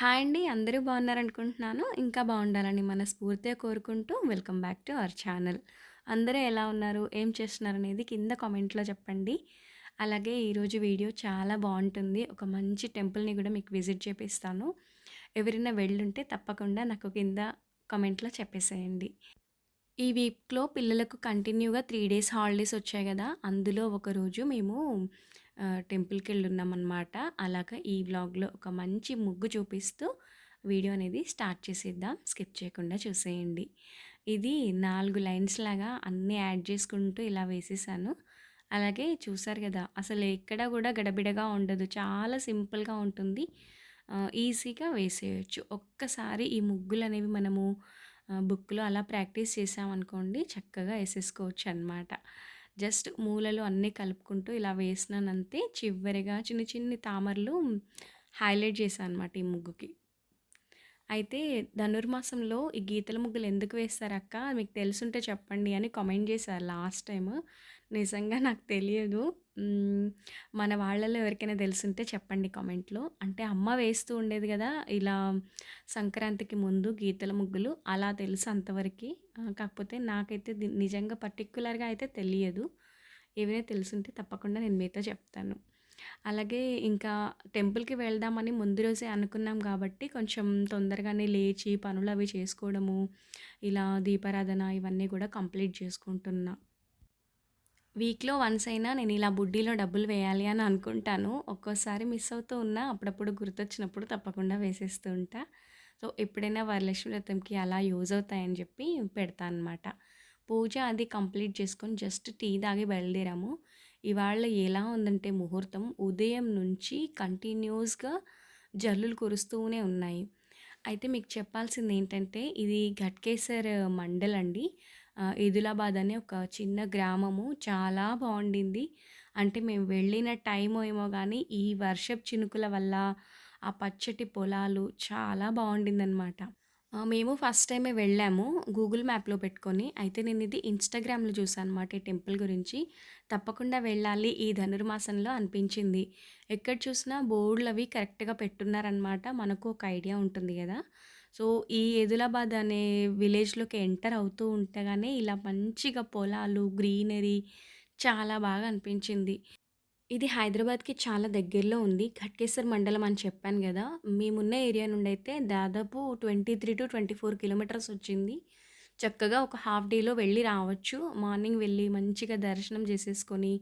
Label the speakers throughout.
Speaker 1: Hi అండి. అందరూ బాగున్నారనుకుంటున్నాను. ఇంకా బాగుండాలని మనస్ఫూర్తిగా కోరుకుంటూ welcome back to our channel. అందరూ ఎలా ఉన్నారు? ఏం చేస్తున్నారు అనేది కింద కామెంట్‌లో చెప్పండి. అలాగే ఈరోజు వీడియో చాలా బాగుంటుంది ఒక మంచి టెంపుల్‌ని కూడా మీకు విజిట్ చేపిస్తాను. ఎవరైనా వెళ్ళుంటే తప్పకుండా నాకు కింద కామెంట్‌లో చెప్పేసేయండి. ఈ వీక్‌లో పిల్లలకు కంటిన్యూగా త్రీ డేస్ హాలిడేస్ వచ్చాయి కదా అందులో ఒకరోజు మేము టెంపుల్కి వెళ్ళున్నామన్నమాట అలాగా ఈ వ్లాగ్‌లో ఒక మంచి ముగ్గు చూపిస్తూ వీడియో అనేది స్టార్ట్ చేసేద్దాం. స్కిప్ చేయకుండా చూసేయండి. ఇది నాలుగు లైన్స్ లాగా అన్నీ యాడ్ చేసుకుంటూ ఇలా వేసేసాను. అలాగే చూసారు కదా అసలు ఎక్కడ కూడా గడబిడగా ఉండదు. చాలా సింపుల్‌గా ఉంటుంది. ఈజీగా వేసేయొచ్చు. ఒక్కసారి ఈ ముగ్గులనేవి మనము బుక్‌లో అలా ప్రాక్టీస్ చేశామనుకోండి చక్కగా ఏసేసుకోవచ్చనమాట. జస్ట్ మూలలు అన్నీ కలుపుకుంటూ ఇలా వేసినానంతే. చివరిగా చిన్ని చిన్ని తామరలు హైలైట్ చేశాను అనమాట ఈ ముగ్గుకి. అయితే ధనుర్మాసంలో ఈ గీతల ముగ్గులు ఎందుకు వేస్తారక్క? మీకు తెలుసుంటే చెప్పండి అని కామెంట్ చేశారు లాస్ట్ టైము. నిజంగా నాకు తెలియదు. మన వాళ్ళలో ఎవరికైనా తెలుసుంటే చెప్పండి కామెంట్‌లో. అంటే అమ్మ వేస్తూ ఉండేది కదా ఇలా సంక్రాంతికి ముందు గీతల ముగ్గులు. అలా తెలుసు అంతవరకు కాకపోతే నాకైతే నిజంగా పర్టిక్యులర్‌గా అయితే తెలియదు. ఏవైనా తెలుసుంటే తప్పకుండా నేను మీతో చెప్తాను. అలాగే ఇంకా టెంపుల్‌కి వెళ్దామని ముందు రోజే అనుకున్నాం కాబట్టి కొంచెం తొందరగానే లేచి పనులు అవి చేసుకోవడము, ఇలా దీపారాధన ఇవన్నీ కూడా కంప్లీట్ చేసుకుంటున్నా. వీక్‌లో వన్స్ అయినా నేను ఇలా బుడ్డీలో డబ్బులు వేయాలి అని అనుకుంటాను. ఒక్కోసారి మిస్ అవుతూ ఉన్నా అప్పుడప్పుడు గుర్తొచ్చినప్పుడు తప్పకుండా వేసేస్తూ ఉంటా. సో, ఎప్పుడైనా వరలక్ష్మి వ్రతంకి అలా యూజ్ అవుతాయని చెప్పి పెడతా అనమాట. పూజ అది కంప్లీట్ చేసుకొని జస్ట్ టీ తాగి బయలుదేరాము. ఇవాళ ఎలా ఉందంటే ముహూర్తం ఉదయం నుంచి కంటిన్యూస్‌గా జల్లులు కురుస్తూనే ఉన్నాయి. అయితే మీకు చెప్పాల్సింది ఏంటంటే ఇది ఘట్కేసర్ మండల్ అండి. ఇదిలాబాద్ అనే ఒక చిన్న గ్రామము. చాలా బాగుండింది అంటే మేము వెళ్ళిన టైం ఏమో కానీ ఈ వర్షపు చినుకుల వల్ల ఆ పచ్చటి పొలాలు చాలా బాగుండింది అనమాట మేము ఫస్ట్ టైమే వెళ్ళాము గూగుల్ మ్యాప్‌లో పెట్టుకొని. అయితే నేను ఇది ఇన్‌స్టాగ్రామ్‌లో చూసాననమాట ఈ టెంపుల్ గురించి. తప్పకుండా వెళ్ళాలి ఈ ధనుర్మాసంలో అనిపించింది. ఎక్కడ చూసినా బోర్డులవి కరెక్ట్‌గా పెట్టున్నారనమాట. మనకు ఒక ఐడియా ఉంటుంది కదా సో, ఈ ఏదులాబాద్ అనే విలేజ్‌లోకి ఎంటర్ అవుతూ ఉంటగానే ఇలా మంచిగా పొలాలు, గ్రీనరీ చాలా బాగా అనిపించింది. ఇది హైదరాబాద్‌కి చాలా దగ్గరలో ఉంది. ఘట్కేశ్వర్ మండలం అని చెప్పాను కదా మేమున్న ఏరియా నుండి అయితే దాదాపు 23-24 కిలోమీటర్స్ వచ్చింది. చక్కగా ఒక హాఫ్ డేలో వెళ్ళి రావచ్చు. మార్నింగ్ వెళ్ళి మంచిగా దర్శనం చేసేసుకొని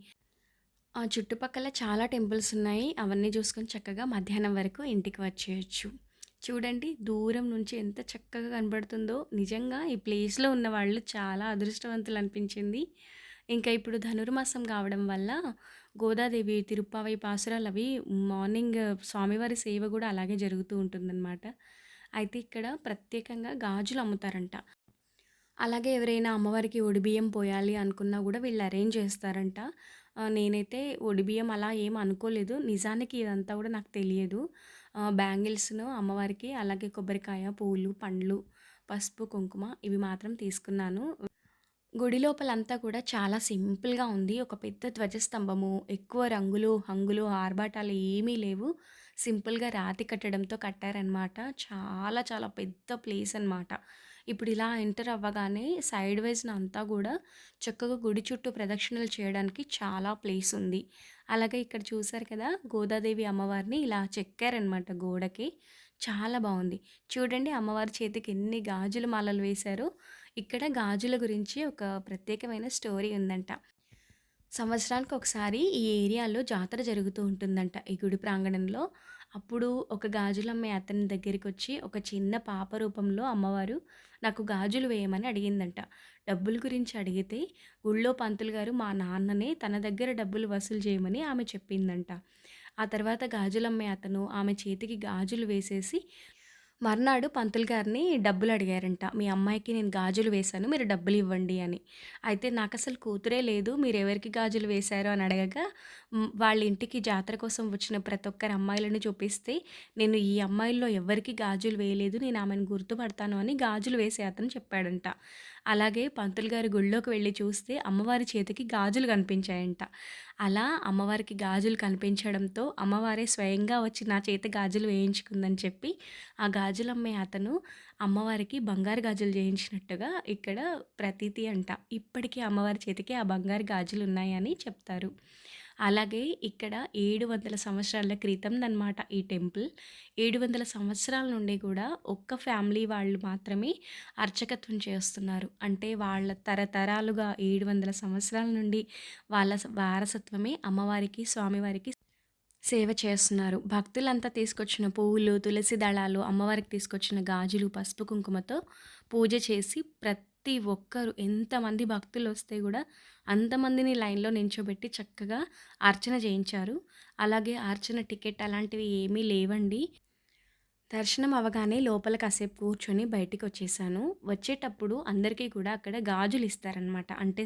Speaker 1: ఆ చుట్టుపక్కల చాలా టెంపుల్స్ ఉన్నాయి. అవన్నీ చూసుకొని చక్కగా మధ్యాహ్నం వరకు ఇంటికి వచ్చేయొచ్చు. చూడండి దూరం నుంచి ఎంత చక్కగా కనబడుతుందో. నిజంగా ఈ ప్లేస్‌లో ఉన్న వాళ్ళు చాలా అదృష్టవంతులు అనిపించింది. ఇంకా ఇప్పుడు ధనుర్మాసం కావడం వల్ల గోదాదేవి తిరుప్పావై అవి మార్నింగ్ స్వామివారి సేవ కూడా అలాగే జరుగుతూ ఉంటుందనమాట. అయితే ఇక్కడ ప్రత్యేకంగా గాజులు అమ్ముతారంట. అలాగే ఎవరైనా అమ్మవారికి ఒడిబియ్యం పోయాలి అనుకున్నా కూడా వీళ్ళు అరేంజ్ చేస్తారంట. నేనైతే ఒడిబియ్యం అలా ఏం అనుకోలేదు. నిజానికి ఇదంతా కూడా నాకు తెలియదు. బ్యాంగిల్స్‌ను అమ్మవారికి అలాగే కొబ్బరికాయ, పూలు, పండ్లు, పసుపు, కుంకుమ ఇవి మాత్రం తీసుకున్నాను. గుడి లోపలంతా కూడా చాలా సింపుల్‌గా ఉంది. ఒక పెద్ద ధ్వజస్తంభము, ఎక్కువ రంగులు, హంగులు, ఆర్భాటాలు ఏమీ లేవు. సింపుల్‌గా రాతి కట్టడంతో కట్టారనమాట. చాలా చాలా పెద్ద ప్లేస్ అనమాట. ఇప్పుడు ఇలా ఎంటర్ అవ్వగానే సైడ్ వైజ్న అంతా కూడా చక్కగా గుడి చుట్టూ ప్రదక్షిణలు చేయడానికి చాలా ప్లేస్ ఉంది. అలాగే ఇక్కడ చూసారు కదా! గోదాదేవి అమ్మవారిని ఇలా చెక్కారనమాట గోడకి. చాలా బాగుంది చూడండి అమ్మవారి చేతికి ఎన్ని గాజుల మాలలు వేశారో. ఇక్కడ గాజుల గురించి ఒక ప్రత్యేకమైన స్టోరీ ఉందంట. సంవత్సరానికి ఒకసారి ఈ ఏరియాలో జాతర జరుగుతూ ఉంటుందంట ఈ గుడి ప్రాంగణంలో. అప్పుడు ఒక గాజులమ్మే అతని దగ్గరికి వచ్చి ఒక చిన్న పాప రూపంలో అమ్మవారు నాకు గాజులు వేయమని అడిగిందంట. డబ్బుల గురించి అడిగితే గుళ్ళో పంతులు గారు మా నాన్ననే తన దగ్గర డబ్బులు వసూలు చేయమని ఆమె చెప్పిందంట. ఆ తర్వాత గాజులమ్మే అతను ఆమె చేతికి గాజులు వేసేసి మర్నాడు పంతులు గారిని డబ్బులు అడిగారంట. మీ అమ్మాయికి నేను గాజులు వేశాను. మీరు డబ్బులు ఇవ్వండి అని. అయితే నాకు అసలు కూతురే లేదు. మీరు ఎవరికి గాజులు వేశారు అని అడగగా వాళ్ళ ఇంటికి జాతర కోసం వచ్చిన ప్రతి ఒక్కరి అమ్మాయిలను చూపిస్తే, నేను ఈ అమ్మాయిల్లో ఎవరికి గాజులు వేయలేదు. నేను ఆమెను గుర్తుపడతాను అని గాజులు వేసే అతను చెప్పాడంట. అలాగే పంతులు గారి గుడిలోకి వెళ్ళి చూస్తే అమ్మవారి చేతికి గాజులు కనిపించాయంట. అలా అమ్మవారికి గాజులు కనిపించడంతో అమ్మవారే స్వయంగా వచ్చి నా చేత గాజులు వేయించుకుందని చెప్పి, ఆ గాజులు అమ్మే అతను అమ్మవారికి బంగారు గాజులు చేయించినట్టుగా ఇక్కడ ప్రతీతి అంట. ఇప్పటికీ అమ్మవారి చేతికి ఆ బంగారు గాజులు ఉన్నాయని చెప్తారు. అలాగే ఇక్కడ 700 సంవత్సరాల క్రితం అనమాట ఈ టెంపుల్. 700 సంవత్సరాల నుండి కూడా ఒక్క ఫ్యామిలీ వాళ్ళు మాత్రమే అర్చకత్వం చేస్తున్నారు. అంటే వాళ్ళ తరతరాలుగా 700 సంవత్సరాల నుండి వాళ్ళ స వారసత్వమే అమ్మవారికి, స్వామివారికి సేవ చేస్తున్నారు. భక్తులంతా తీసుకొచ్చిన పువ్వులు, తులసి దళాలు, అమ్మవారికి తీసుకొచ్చిన గాజులు, పసుపు, కుంకుమతో పూజ చేసి ప్రతి ప్రతి ఒక్కరు ఎంతమంది భక్తులు వస్తే కూడా అంతమందిని లైన్‌లో నించోబెట్టి చక్కగా అర్చన చేయించారు. అలాగే అర్చన టికెట్ అలాంటివి ఏమీ లేవండి. దర్శనం అవ్వగానే లోపల కాసేపు కూర్చొని బయటికొచ్చేసాను. వచ్చేటప్పుడు అందరికీ కూడా అక్కడ గాజులు ఇస్తారనమాట అంటే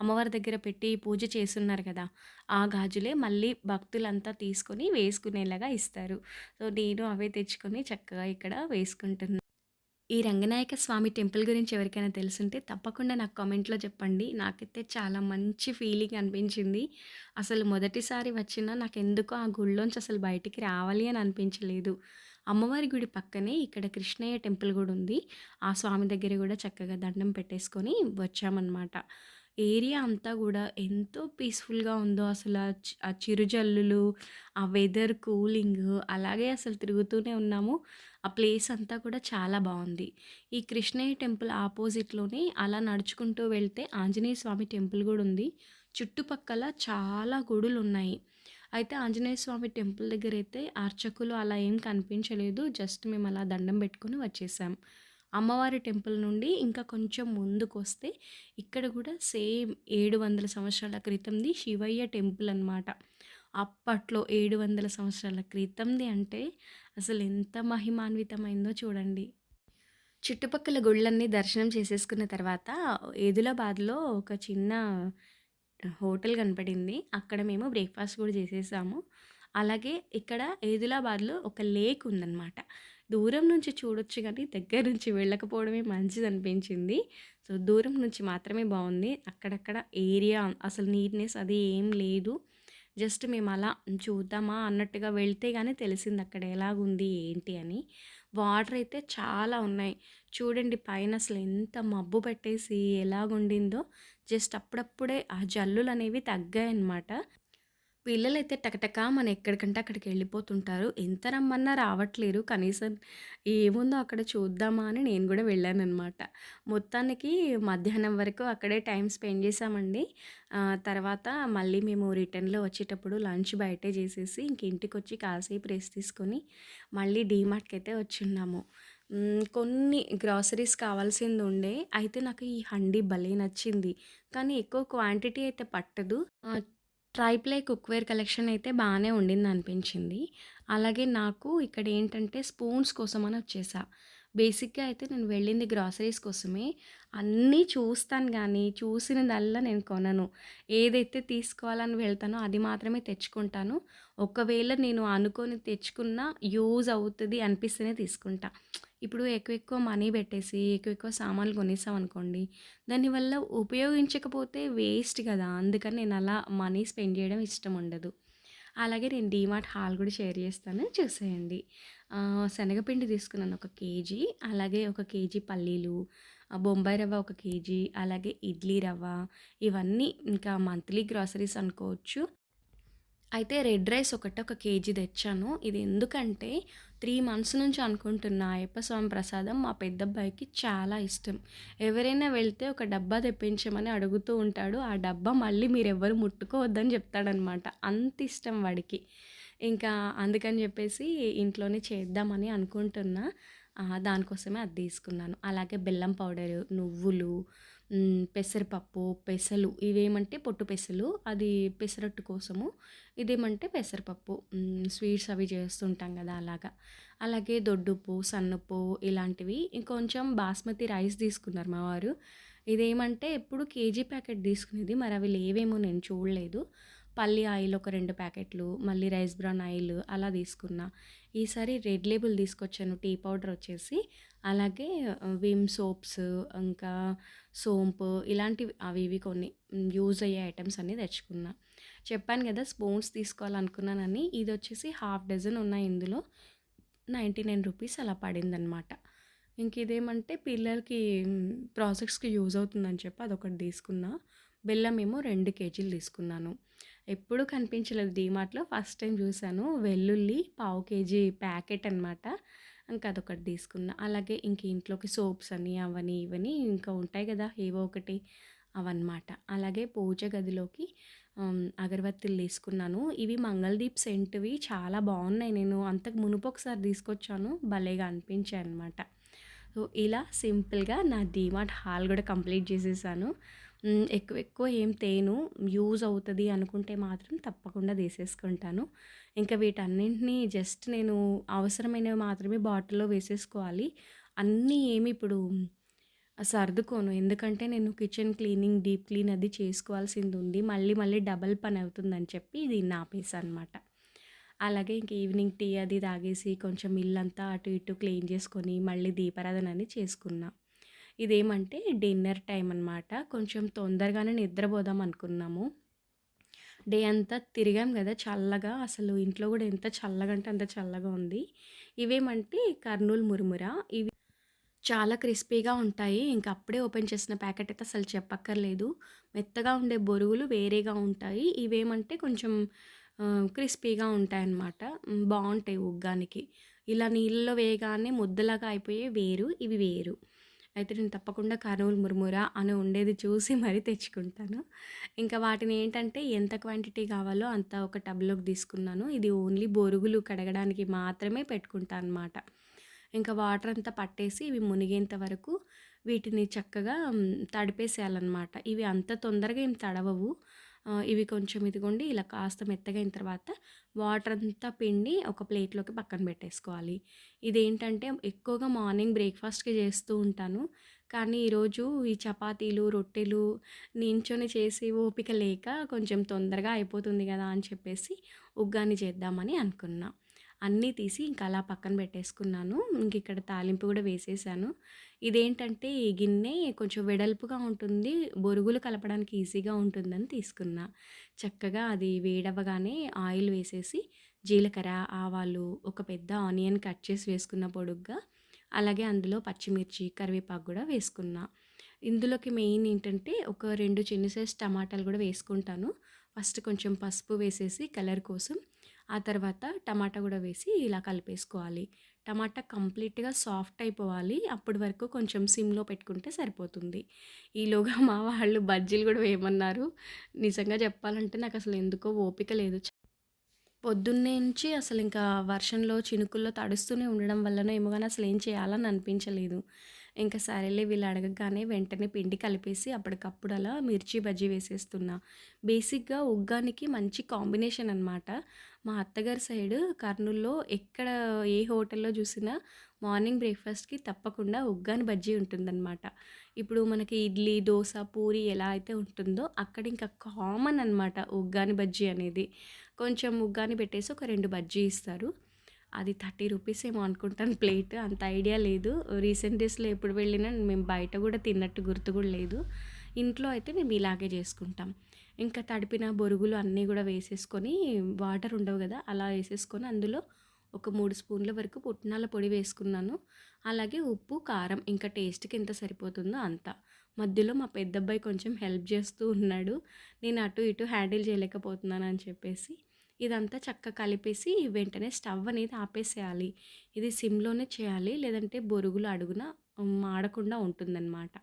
Speaker 1: అమ్మవారి దగ్గర పెట్టి పూజ చేస్తున్నారు కదా! ఆ గాజులే మళ్ళీ భక్తులంతా తీసుకొని వేసుకునేలాగా ఇస్తారు. సో, నేను అవే తెచ్చుకొని చక్కగా ఇక్కడ వేసుకుంటున్నాను ఈ రంగనాయక స్వామి టెంపుల్ గురించి ఎవరికైనా తెలుసుంటే తప్పకుండా నాకు కామెంట్‌లో చెప్పండి. నాకైతే చాలా మంచి ఫీలింగ్ అనిపించింది. అసలు మొదటిసారి వచ్చినా నాకెందుకో ఆ గుళ్ళోంచి అసలు బయటికి రావాలి అని అనిపించలేదు. అమ్మవారి గుడి పక్కనే ఇక్కడ కృష్ణయ్య టెంపుల్ కూడా ఉంది. ఆ స్వామి దగ్గర కూడా చక్కగా దండం పెట్టేసుకొని వచ్చామనమాట. ఏరియా అంతా కూడా ఎంతో పీస్‌ఫుల్‌గా ఉందో అసలు ఆ చిరుజల్లులు, ఆ వెదర్ కూలింగ్ అలాగే అసలు తిరుగుతూనే ఉన్నాము. ఆ ప్లేస్ అంతా కూడా చాలా బాగుంది ఈ కృష్ణయ్య టెంపుల్ ఆపోజిట్‌లోనే అలా నడుచుకుంటూ వెళ్తే ఆంజనేయ స్వామి టెంపుల్ కూడా ఉంది. చుట్టుపక్కల చాలా గుడులు ఉన్నాయి అయితే ఆంజనేయ స్వామి టెంపుల్ అయితే అర్చకులు అలా ఏం కనిపించలేదు. జస్ట్ మేము అలా దండం పెట్టుకొని వచ్చేసాం. అమ్మవారి టెంపుల్ నుండి ఇంకా కొంచెం ముందుకొస్తే ఇక్కడ కూడా సేమ్ 700 సంవత్సరాల క్రితంది శివయ్య టెంపుల్ అనమాట. అప్పట్లో 700 సంవత్సరాల క్రితంది అంటే అసలు ఎంత మహిమాన్వితమైందో చూడండి. చుట్టుపక్కల గుళ్ళన్నీ దర్శనం చేసేసుకున్న తర్వాత ఏదులాబాద్లో ఒక చిన్న హోటల్ కనపడింది. అక్కడ మేము బ్రేక్‌ఫాస్ట్ కూడా చేసేసాము. అలాగే ఇక్కడ ఏదులాబాద్లో ఒక లేక్ ఉందనమాట. దూరం నుంచి చూడొచ్చు కానీ దగ్గర నుంచి వెళ్ళకపోవడమే మంచిది అనిపించింది సో, దూరం నుంచి మాత్రమే బాగుంది అక్కడక్కడ ఏరియా అసలు నీట్‌నెస్ అది ఏం లేదు. జస్ట్ మేము అలా చూద్దామా అన్నట్టుగా వెళ్తే కానీ తెలిసింది అక్కడ ఎలాగుంది ఏంటి అని. వాటర్ అయితే చాలా ఉన్నాయి. చూడండి పైన అసలు ఎంత మబ్బు పెట్టేసి ఎలాగుండిందో జస్ట్ అప్పుడప్పుడే ఆ జల్లులు అనేవి తగ్గాయన్నమాట. పిల్లలైతే టకటక మన ఎక్కడికంటే అక్కడికి వెళ్ళిపోతుంటారు. ఎంత రమ్మన్నా రావట్లేరు. కనీసం ఏముందో అక్కడ చూద్దామా అని నేను కూడా వెళ్ళానమాట మొత్తానికి మధ్యాహ్నం వరకు అక్కడే టైం స్పెండ్ చేశామండి. తర్వాత మళ్ళీ మేము రిటర్న్‌లో వచ్చేటప్పుడు లంచ్ బయటే చేసేసి ఇంక ఇంటికొచ్చి కాసేపు రెస్ట్ తీసుకొని మళ్ళీ డీమార్ట్కి అయితే వచ్చిన్నాము కొన్ని గ్రోసరీస్ కావాల్సిందుండే. అయితే నాకు ఈ హండీ భలే నచ్చింది. కానీ ఎక్కువ క్వాంటిటీ అయితే పట్టదు. ట్రైప్లే కుక్‌వేర్ కలెక్షన్ అయితే బాగానే ఉండింది అనిపించింది అలాగే నాకు ఇక్కడ ఏంటంటే స్పూన్స్ కోసమని వచ్చేసా. బేసిక్‌గా అయితే నేను వెళ్ళింది గ్రోసరీస్ కోసమే. అన్నీ చూస్తాను కానీ చూసినదల్లా నేను కొనను. ఏదైతే తీసుకోవాలని వెళ్తానో అది మాత్రమే తెచ్చుకుంటాను. ఒకవేళ నేను అనుకొని తెచ్చుకున్నా యూజ్ అవుతుంది అనిపిస్తేనే తీసుకుంటా. ఇప్పుడు ఎక్కువ ఎక్కువ మనీ పెట్టేసి ఎక్కువ ఎక్కువ సామాన్లు కొనేసామనుకోండి దానివల్ల ఉపయోగించకపోతే వేస్ట్ కదా అందుకని నేను అలా మనీ స్పెండ్ చేయడం ఇష్టం ఉండదు. అలాగే నేను డీమార్ట్ హాల్ కూడా షేర్ చేస్తాను చూసేయండి. శనగపిండి తీసుకున్నాను ఒక కేజీ. అలాగే ఒక కేజీ పల్లీలు, బొంబాయి రవ్వ ఒక కేజీ, అలాగే ఇడ్లీ రవ్వ ఇవన్నీ ఇంకా మంత్లీ గ్రోసరీస్ అనుకోవచ్చు. అయితే రెడ్ రైస్ ఒకటి ఒక కేజీ తెచ్చాను. ఇది ఎందుకంటే త్రీ మంత్స్ నుంచి అనుకుంటున్న అయ్యప్ప స్వామి ప్రసాదం మా పెద్దబ్బాయికి చాలా ఇష్టం. ఎవరైనా వెళ్తే ఒక డబ్బా తెప్పించమని అడుగుతూ ఉంటాడు. ఆ డబ్బా మళ్ళీ మీరెవ్వరు ముట్టుకోవద్దని చెప్తాడనమాట. అంత ఇష్టం వాడికి. ఇంకా అందుకని చెప్పేసి ఇంట్లోనే చేద్దామని అనుకుంటున్నా. దానికోసమే అది తీసుకున్నాను. అలాగే బెల్లం పౌడరు, నువ్వులు, పెసరపప్పు, పెసలు ఇవేమంటే పొట్టు పెసలు. అది పెసరట్టు కోసము. ఇదేమంటే పెసరపప్పు. స్వీట్స్ అవి చేస్తుంటాం కదా అలాగా. అలాగే దొడ్డుప్పు, సన్నుప్పు ఇలాంటివి. ఇంకొంచెం బాస్మతి రైస్ తీసుకున్నారు మా వారు. ఇదేమంటే ఎప్పుడు కేజీ ప్యాకెట్ తీసుకునేది. మరి అవి లేవేమో నేను చూడలేదు. పల్లి ఆయిల్ ఒక రెండు ప్యాకెట్లు, మళ్ళీ రైస్ బ్రాన్ ఆయిల్ అలా తీసుకున్నా. ఈసారి రెడ్ లేబుల్ తీసుకొచ్చాను టీ పౌడర్ వచ్చేసి. అలాగే విమ్ సోప్స్ ఇంకా సోంపు ఇలాంటివి అవి ఇవి కొన్ని యూజ్ అయ్యే ఐటమ్స్ అన్నీ తెచ్చుకున్నా. చెప్పాను కదా స్పూన్స్ తీసుకోవాలనుకున్నానని. ఇది వచ్చేసి హాఫ్ డజన్ ఉన్నాయి ఇందులో. 99 రూపీస్ అలా పడిందనమాట. ఇంక ఇదేమంటే పిల్లలకి హ్మ్. ప్రాజెక్ట్స్‌కి యూజ్ అవుతుందని చెప్పి అదొకటి తీసుకున్నా. బెల్లం ఏమో రెండు కేజీలు తీసుకున్నాను. ఎప్పుడూ కనిపించలేదు డీమార్ట్‌లో. ఫస్ట్ టైం చూసాను. వెల్లుల్లి పావు కేజీ ప్యాకెట్ అనమాట. ఇంకా అదొకటి తీసుకున్నా. అలాగే ఇంక ఇంట్లోకి సోప్స్ అని, అవని, ఇవని ఇంకా ఉంటాయి కదా ఏవో ఒకటి అవన్నమాట. అలాగే పూజ గదిలోకి హ్మ్. అగరబత్తులు తీసుకున్నాను. ఇవి మంగళదీప్ సెంట్‌వి చాలా బాగున్నాయి నేను అంతకు మునుపు ఒకసారి తీసుకొచ్చాను. భలేగా అనిపించాయన్నమాట. సో, ఇలా సింపుల్‌గా నా డీమార్ట్ హాల్ కూడా కంప్లీట్ చేసేసాను. ఎక్కువ ఎక్కువ ఏం తేను. యూజ్ అవుతుంది అనుకుంటే మాత్రం తప్పకుండా తీసేసుకుంటాను. ఇంకా వీటన్నింటినీ జస్ట్ నేను అవసరమైనవి మాత్రమే బాటిల్‌లో వేసేసుకోవాలి. అన్నీ ఏమి ఇప్పుడు సర్దుకోను. ఎందుకంటే నేను కిచెన్ క్లీనింగ్, డీప్ క్లీన్ అది చేసుకోవాల్సింది ఉంది మళ్ళీ మళ్ళీ డబల్ పని అవుతుందని చెప్పి దీన్ని ఆపేసా అనమాట. అలాగే ఇంక ఈవినింగ్ టీ అది తాగేసి కొంచెం ఇల్లంతా అటు ఇటు క్లీన్ చేసుకొని మళ్ళీ దీపారాధన అని చేసుకున్నా. ఇదేమంటే డిన్నర్ టైం అనమాట. కొంచెం తొందరగానే నిద్రపోదాం అనుకున్నాము. డే అంతా తిరిగాం కదా చల్లగా అసలు ఇంట్లో కూడా ఎంత చల్లగా అంటే అంత చల్లగా ఉంది. ఇవేమంటే కర్నూలు మురుముర. ఇవి చాలా క్రిస్పీగా ఉంటాయి. ఇంక అప్పుడే ఓపెన్ చేసిన ప్యాకెట్ అయితే అసలు చెప్పక్కర్లేదు. మెత్తగా ఉండే బొరుగులు వేరేగా ఉంటాయి. ఇవేమంటే కొంచెం క్రిస్పీగా ఉంటాయన్నమాట. బాగుంటాయి ఉగ్గానికి. ఇలా నీళ్ళలో వేయగానే ముద్దలాగా అయిపోయే వేరు. ఇవి వేరు. అయితే నేను తప్పకుండా కర్నూలు మురుమురా అని ఉండేది చూసి మరీ తెచ్చుకుంటాను. ఇంకా వాటిని ఏంటంటే ఎంత క్వాంటిటీ కావాలో అంత ఒక టబ్‌లోకి తీసుకున్నాను. ఇది ఓన్లీ బొరుగులు కడగడానికి మాత్రమే పెట్టుకుంటాను అనమాట. ఇంకా వాటర్ అంతా పట్టేసి ఇవి మునిగేంత వరకు వీటిని చక్కగా తడిపేసేయాలన్నమాట ఇవి అంత తొందరగా ఏం తడవవు. ఇవి కొంచెం ఇదిగోండి ఇలా కాస్త మెత్తగయిన తర్వాత వాటర్ అంతా పిండి ఒక ప్లేట్‌లోకి పక్కన పెట్టేసుకోవాలి. ఇదేంటంటే ఎక్కువగా మార్నింగ్ బ్రేక్‌ఫాస్ట్‌కి చేస్తూ ఉంటాను. కానీ ఈరోజు ఈ చపాతీలు, రొట్టెలు నించొని చేసి ఓపిక లేక కొంచెం తొందరగా అయిపోతుంది కదా అని చెప్పేసి ఉగ్గాని చేద్దామని అనుకున్నా. అన్నీ తీసి ఇంకా అలా పక్కన పెట్టేసుకున్నాను. ఇంక ఇక్కడ తాలింపు కూడా వేసేసాను. ఇదేంటంటే ఈ గిన్నె కొంచెం వెడల్పుగా ఉంటుంది. బొరుగులు కలపడానికి ఈజీగా ఉంటుందని తీసుకున్నా. చక్కగా అది వేడవగానే ఆయిల్ వేసేసి జీలకర్ర, ఆవాలు, ఒక పెద్ద ఆనియన్ కట్ చేసి వేసుకున్న పొడుగ్గా. అలాగే అందులో పచ్చిమిర్చి, కరివేపాకు కూడా వేసుకున్నా. ఇందులోకి మెయిన్ ఏంటంటే ఒక రెండు చిన్న సైజ్ టమాటాలు కూడా వేసుకుంటాను. ఫస్ట్ కొంచెం పసుపు వేసేసి కలర్ కోసం. ఆ తర్వాత టమాటా కూడా వేసి ఇలా కలిపేసుకోవాలి. టమాటా కంప్లీట్‌గా సాఫ్ట్ అయిపోవాలి. అప్పటి వరకు కొంచెం సిమ్‌లో పెట్టుకుంటే సరిపోతుంది. ఈలోగా మా వాళ్ళు బజ్జీలు కూడా వేయమన్నారు. నిజంగా చెప్పాలంటే నాకు అసలు ఎందుకో ఓపిక లేదు. చ పొద్దున్నే నుంచి ఇంకా వర్షంలో, చినుకుల్లో తడుస్తూనే ఉండడం వల్లనో ఏమో కానీ అసలు ఏం చేయాలని అనిపించలేదు. ఇంకా సరేలే వీళ్ళు అడగగానే వెంటనే పిండి కలిపేసి అప్పటికప్పుడు అలా మిర్చి బజ్జీ వేసేస్తున్నా. బేసిక్‌గా ఉగ్గానికి మంచి కాంబినేషన్ అనమాట. మా అత్తగారి సైడ్ కర్నూల్‌లో ఎక్కడ ఏ హోటల్‌లో చూసినా మార్నింగ్ బ్రేక్‌ఫాస్ట్‌కి తప్పకుండా ఉగ్గాని బజ్జీ ఉంటుందనమాట. ఇప్పుడు మనకి ఇడ్లీ, దోశ పూరి ఎలా అయితే ఉంటుందో అక్కడ ఇంకా కామన్ అనమాట ఉగ్గాని బజ్జీ అనేది. కొంచెం ఉగ్గాని పెట్టేసి ఒక రెండు బజ్జీ ఇస్తారు. అది 30 రూపీస్ ఏమో అనుకుంటాను ప్లేట్. అంత ఐడియా లేదు. రీసెంట్ డేస్‌లో ఎప్పుడు వెళ్ళినా మేము బయట కూడా తిన్నట్టు గుర్తు కూడా లేదు. ఇంట్లో అయితే మేము ఇలాగే చేసుకుంటాం. ఇంకా తడిపిన బొరుగులు అన్నీ కూడా వేసేసుకొని వాటర్ ఉండవు కదా అలా వేసేసుకొని అందులో ఒక మూడు స్పూన్ల వరకు పుట్నాల పొడి వేసుకున్నాను. అలాగే ఉప్పు, కారం ఇంకా టేస్ట్‌కి ఎంత సరిపోతుందో అంత. మధ్యలో మా పెద్దబ్బాయి కొంచెం హెల్ప్ చేస్తూ ఉన్నాడు. నేను అటు ఇటు హ్యాండిల్ చేయలేకపోతున్నాను అని చెప్పేసి. ఇదంతా చక్కగా కలిపేసి వెంటనే స్టవ్ అనేది ఆపేసేయాలి. ఇది సిమ్‌లోనే చేయాలి. లేదంటే బొరుగులు అడుగున మాడకుండా ఉంటుందన్నమాట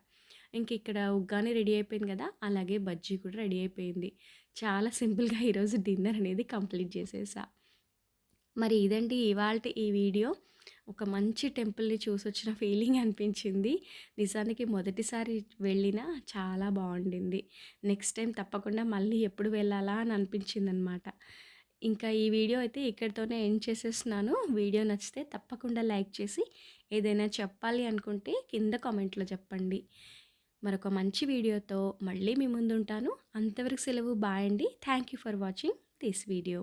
Speaker 1: ఇంక ఇక్కడ ఉగ్గాని రెడీ అయిపోయింది కదా అలాగే బజ్జీ కూడా రెడీ అయిపోయింది. చాలా సింపుల్‌గా ఈరోజు డిన్నర్ అనేది కంప్లీట్ చేసేసా. మరి ఇదండి ఇవాళ ఈ వీడియో. ఒక మంచి టెంపుల్‌ని చూసొచ్చిన ఫీలింగ్ అనిపించింది. నిజానికి మొదటిసారి వెళ్ళినా చాలా బాగుండింది నెక్స్ట్ టైం తప్పకుండా మళ్ళీ ఎప్పుడు వెళ్ళాలా అని అనిపించింది అనమాట ఇంకా ఈ వీడియో అయితే ఇక్కడితోనే ఎండ్ చేసేస్తున్నాను. వీడియో నచ్చితే తప్పకుండా లైక్ చేసి, ఏదైనా చెప్పాలి అనుకుంటే కింద కామెంట్‌లో చెప్పండి. మరొక మంచి వీడియోతో మళ్ళీ మీ ముందుంటాను. అంతవరకు సెలవు. బాయ్ అండి. Thank you for watching this video.